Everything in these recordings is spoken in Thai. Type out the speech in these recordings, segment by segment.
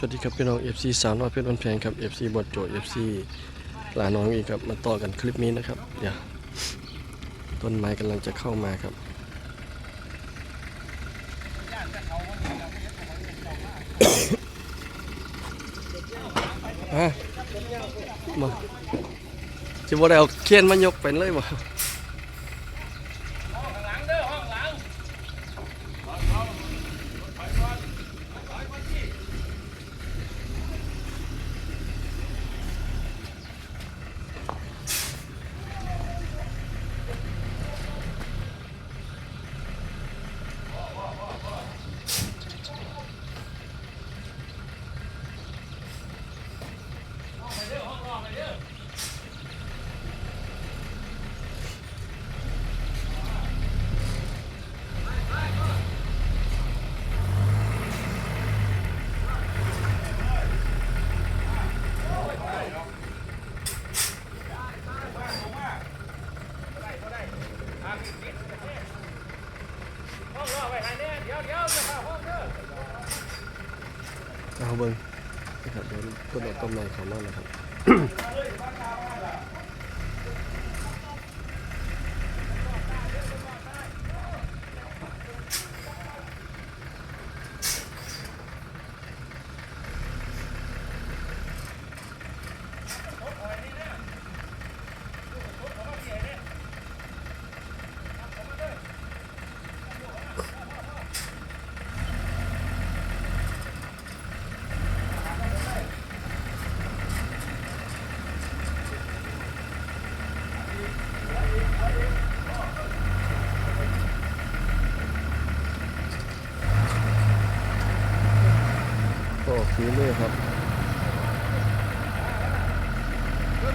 สวัสดีครับพี่น้อง FC สาวน้อยเพชรวันแพงครับ FC บทโจ FC หลาน้องอีกครับมาต่อกันคลิปนี้นะครับเดี๋ยวต้นไม้กำลังจะเข้ามาครับฮะมาจิบ่ได้เอาเขียนมายกเป็นเลยบ่ เอาเบิ้งนะครับเดี๋ยวต้นเอาต้นไม้เขามานะครับ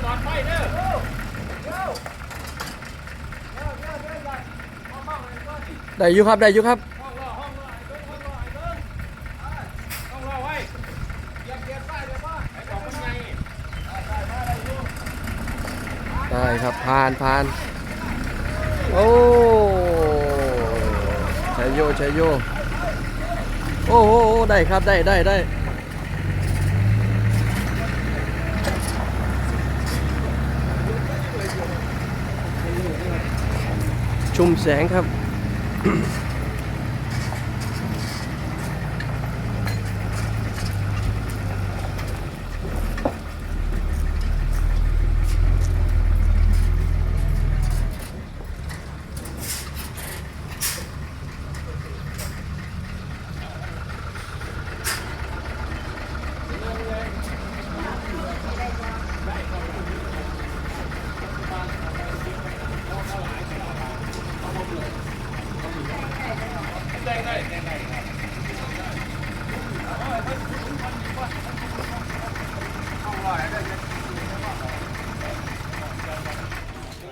หลอดไฟเด้อได้อยู่ครับได้อยู่ครับได้ครับผ่านผ่านโอ้ใช้โยใช้โยโอ้โหได้ครับได้ได้ได้ ชุ่มแสงครับ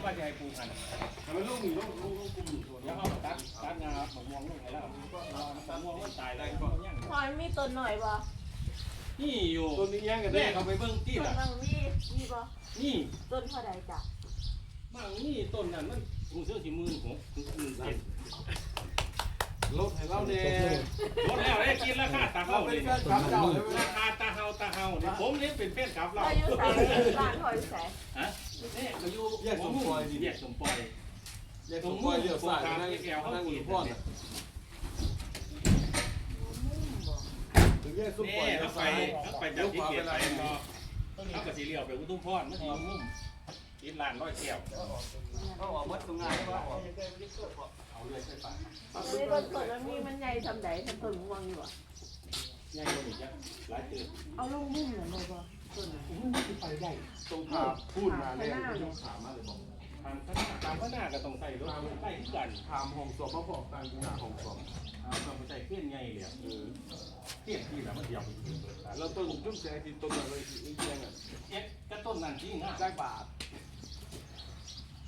ว่าจะให้ปูกันมันลูกมีลูกลูกลูกกลุ่มส่วน แล้วเอาตัดตัดงาหมะม่วงลงไปแล้วมะม่วงมันตายได้ก็ยังพอยมีต้นหน่อยบ่นี่อยู่ต้นนี้ยังกันแน่เขาไปเบิ้งที่ต้นละบางมีมีบ่นี่ต้นเท่าใดจ้ะบางนี่ต้นนั้นมันคงเสื้อสีมื่นหกถึงหมื่นเจ็ดลดให้เราเนี่ยลดแล้วได้กินราคาตาเราเฮาเป็เลนยแฟนคลับเจ้าใช่ไหมราคาตาเฮาตาเฮาเนี่ยผมนี่เป็นแฟนคลับเราอายุใส่ร้านหอยใส่ฮะนี่ก็อยู่แยกสมปอยแยกสมปอย อย่าสมควรเลี้ยวซ้ายนั่งนั่งอยู่พ่อน่ะถึงแยกสุนี่ปล่อยเอาไปซ้ายไปจากที่เกียรไปก็เอากระสีเหลี่ยวไปกุ้ตุ้มพรมันอยู่มุมกินลานร้อยแก้วเขาออกมัดตรงงานว่าออกเอาเรื่อยใช่ปะนี่ต้นต้นมันมีมันใหญ่ทำใดทำต้นม่วงอยู่บ่ง่ายกว่านี้จ้ะหลายตื่นเอาลงมุมหน่อยเลยบ่ต้นน่ะตรงขาพูดมาแน่ต้องขามาเลยบอก ทางข้างตามข้างหน้าก็ต้องใส่รถใส่ทุกกันถามห้องสอบมาบอกการงานห้องสอบเอาต้องใส่เพี้ยนไงเลยเพี้ยนที่แล้วมันเดียวไปถึงเบิดแล้วต้นจุ้มแสงที่ต้นอะไรอีกแสงอะเอ๊ะก็ต้นนั่นจริงนะได้บาท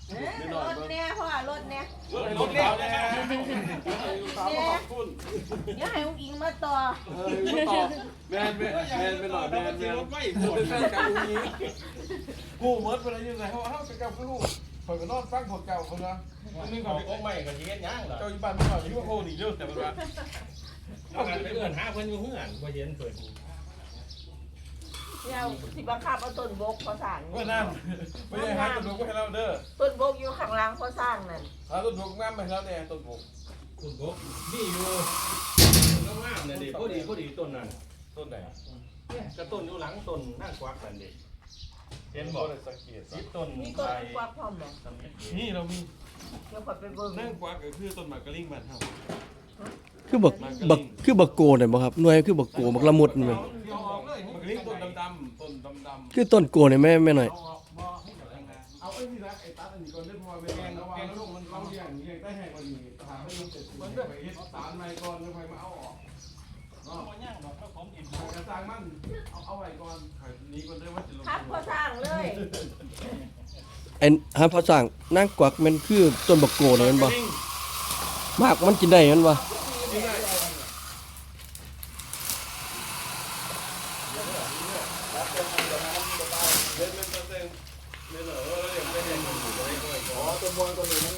เอ้ยรถเนี่ยเพราะว่ารถเนี่ยรถรถแล้วนะลูกสาวมาขอบคุณอย่าให้อุ้งอิงมาต่อเฮ้ยมาตอบแมนแมนแมนไปหน่อยแมนแมนรถไม่หมเป็นดแฟนกันตรงนี้กูเมิดไปเลยยังไงเขาเขาเป็นกับลูก คอยก็นอนฟังพวกเจ้าคนนะมันมีของอกใหม่กับชีวิตย่างเหรอเจ้าอยู่บ้านไม่หน่อยอยู่ว่าโคดีเยอะแต่เป็นว่าเอากันไปเอื้อนหาเพิ่อนอยู่เฮือนบ่เย็นเพิ่นเนี่ยสิบังคับเอาต้นบกพอสร้างว่านั่นไม่ได้หาต้นบกให้เราเด้อต้นบกอยู่ข้างล่างพอสร้างนั่นหาต้นบกงามให้เราเนี่ยต้นบกคุณบกนี่อยู่ต้นงามเนี่ยดิพอดีพอดีต้นนั้นต้นไหนเนี่ยกระต้นอยู่หลังต้นนั่งกวักนั่นดิ เห็นต้บ่นสังเกตสิบต้นมีต้นกวักพร้อมบ่นี่เรามีเดี๋ยวขอยไปเบิ่งนั่งกวักก็คือต้นหมากกะลิงบ้านเฮาคือบักบักคือบักโกเนี่ยบ่ครับหน่วยคือบักโกบักละมุดนี่แม่นเอาออกเลยหมากกะลิงต้นดำๆต้นดำๆคือต้นโกเนี่ยแม่แม่หน่อยเอาออกบ่ให้กับแรงงานเอาไอ้นี่นะไอ้ตัดอันนี้ก่อนเด้อเพราะว่าแม่งระวังลูกมันเขาเลี้ยงเลี้ยงได้แห้งกว่านี้ถามให้มันเสร็จมันเด้อไปเฮ็ดสารใหม่ก่อนแล้วค่อยมาเอาออก เนาะย่างดอกผมอินเอากระซังมันเอาเอาไว้ก่อนให้นี้ก่อนเด้อว่าสิลงคักพอสร้างเลยไอ้หาภาษางนางกวักแมันคือต้นบักโกเนี่ยแม่นบ่มากมันกินได้แม่นบ่อ๋อตัวมวลตัวนี้มัน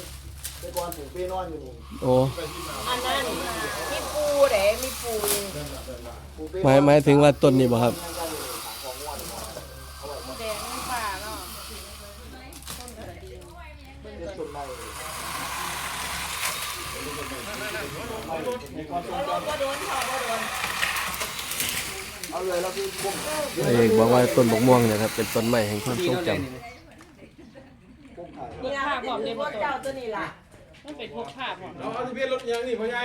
เป็นกอนปลูกปีนอนอยู่นี่โอ้อันนั้นมีปูเด้มีปูปลูกปีหมายหมายถึงว่าต้นนี้บ่ครับยังกันอยู่ถางของง่วนเอาไว้แดงน้ำป่าเนาะเฮ็ดต้นไม้บ่โดนบ่โดนพอบ่โดนเอาเลยแล้วคือพุ่มเอกบอกว่าต้นบักม่วงเนี่ยครับเป็นต้นไม้แห่งความทรงจำพุ่มไผ่นี่นะที่รถเจ้าตัวนี้ล่ะ มันเป็นพวกภาพของเอาเอาทะเบียนรถยังนี่พ่อใหญ่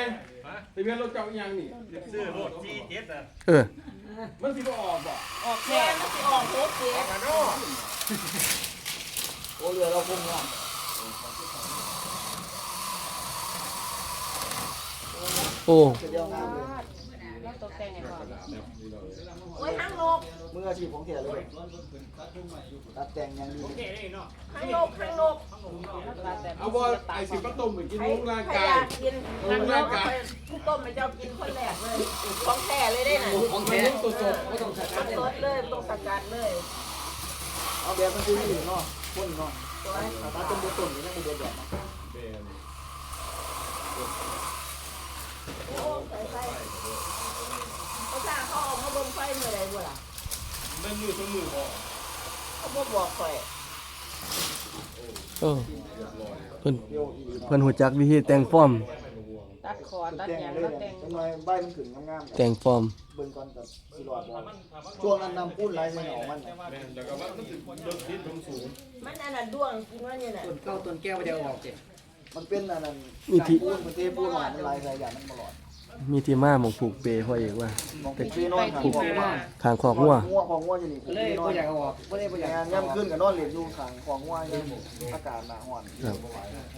ทะเบียนรถเก่ายังนี่ ซื้อรถจีเจ็ดอะเออมันสิบ่ออกบ่ออกแม่แค่มันสิออกโคตรเสียกันเนาะโอ้เรือเราพุ่มงามโอ้เป็นเดียวงามเลย แล้วตกแต่งไงก่อนโอ้ยหางนกมืออาชีพของแท้เลยตัดแต่งอย่างดีหางนกหางนกตัดแต่เอาบ่ไอ้สิมาต้มไปกินใครลุงร่างใครกาอยยากกินหางนกไปต้มให้เจ้ากินคนแรกเลยของแท้เลยได้น่ะของแท้สดๆบ่ต้องสกัดสดเลยต้องสกัดเลย เอาแบบมันคือนี่เนาะพ่นเนาะตัดต้นต้นนี่นั่นมันเดือดแบบโอ้ใส่ไฟเขาสร้างเขาออกมาบนไฟ เมื่อไรบ่ล่ะนั่นมือต้นมือบ่เขาบ่บอกข่อยเออเพิ่นเดียวอีเนาะเพิ่นฮู้จักวิธีแต่งฟอร์ม ตัดคอตัดแต่งหยางเลยแล้วเนี่แต่ยงจังไงใบมันขึ้นงามๆแต่งฟอร์ม เบิ่งก่อนกับสิรอดบ่ช่วงนั้นนำปุ้นไหลใส่หนองมันแม่นแล้วก็มันมันสิรถทิศลงสูงมันอันนั้นด้วงกินว่าเนี่ยน่ะต้นเก้าต้นแก้วเดียวออกเจ็ดมันเป็นอันนั้นมีที่ปุ้นมันเทปุ้นหวานมันไหลใส่อย่างมันบ่รอด มีที่มาหมองผูกเปพ่อเอกว่ามองปีนอนหาของง่วงทางคอกงัวง่วของง่วอยู่นี่เลยปีนอก็นอยากเอาออกไม่ได้ก็อยากงานย่ำขึ้นกับนอนเหรียอยู่ขังของง่วอยู่อากาศหนาห่อน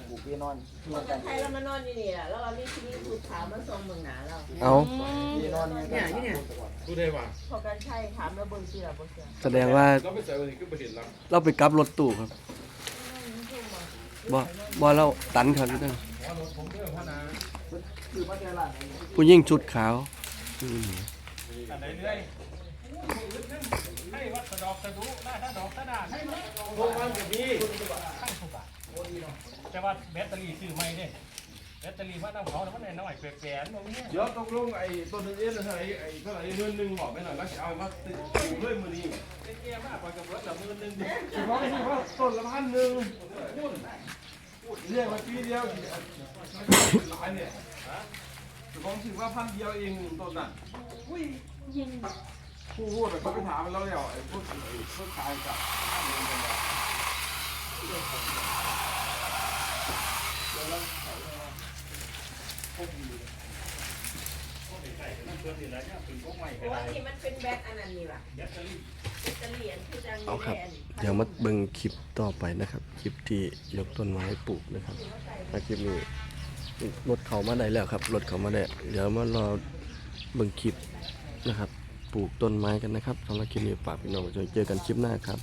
ปลูกปีนอนเมื่อคกันไทยเรามานอนอยู่นี่แหละแล้วเรามีชีวิตสุดขาวมาส่งเมืองหนาเราเอาปีนอนเนี่ยเนี่ยดูได้ว่าพอกันใช่ถามแล้วเบิ่งเสื้อบ่เสื้อแสดงว่าเราไปใส่วันนี้ก็บ่เห็นแล้วเราไปกลับรถตู้ครับบ่บ่เราตันครับพี่น้องคือพัฒนา ผู้หญิงชุดขาวอืมอันไหนเรื่อยให้วัดสะดอกสะดุหน้าถ้าดอกถ้าด่านพวกมันก็มีตั้งสุบะแต่ว่าแบตเตอรี่ซื้อใหม่เด้แบตเตอรี่มาน้ำเขาแล้วมันน้อยแปลกๆตรงนี้เดี๋ยวตกลงไอ้ต้นนี้เท่าไหร่ไอ้เท่าไหร่เงินนึงบอกไปหน่อยแล้วสิเอามาติดด้วยมือนี้เตี้ยมากกว่ากับรถละมือนึงเฉพาะที่ว่าต้นละพันหนึ่ง เรียกมาปีเดียวหลายเนี่ยเฉพาะที่ว่าพันเดียวเองต้นนั้นผู้พูดแต่เขาไปถามเราแล้วเนี่ยไอ้พวกไอ้พวกขายกับโอ้ยนี่ มันเป็นแบตอันนั้นนี่ล่ะแบตเตอรี่อันคือจังเอาครับ เดี๋ยวมาเบิ่งคลิปต่อไปนะครับ คลิปที่ยกต้นไม้ปลูกนะครับถ้าคลิปนี้รถเขามาได้แล้วครับ รถเขามาได้ เดี๋ยวมารอเบิ่งคลิปนะครับ ปลูกต้นไม้กันนะครับสำหรับคลิปนี้ฝากพี่น้องไว้จนเจอกันคลิปหน้าครับ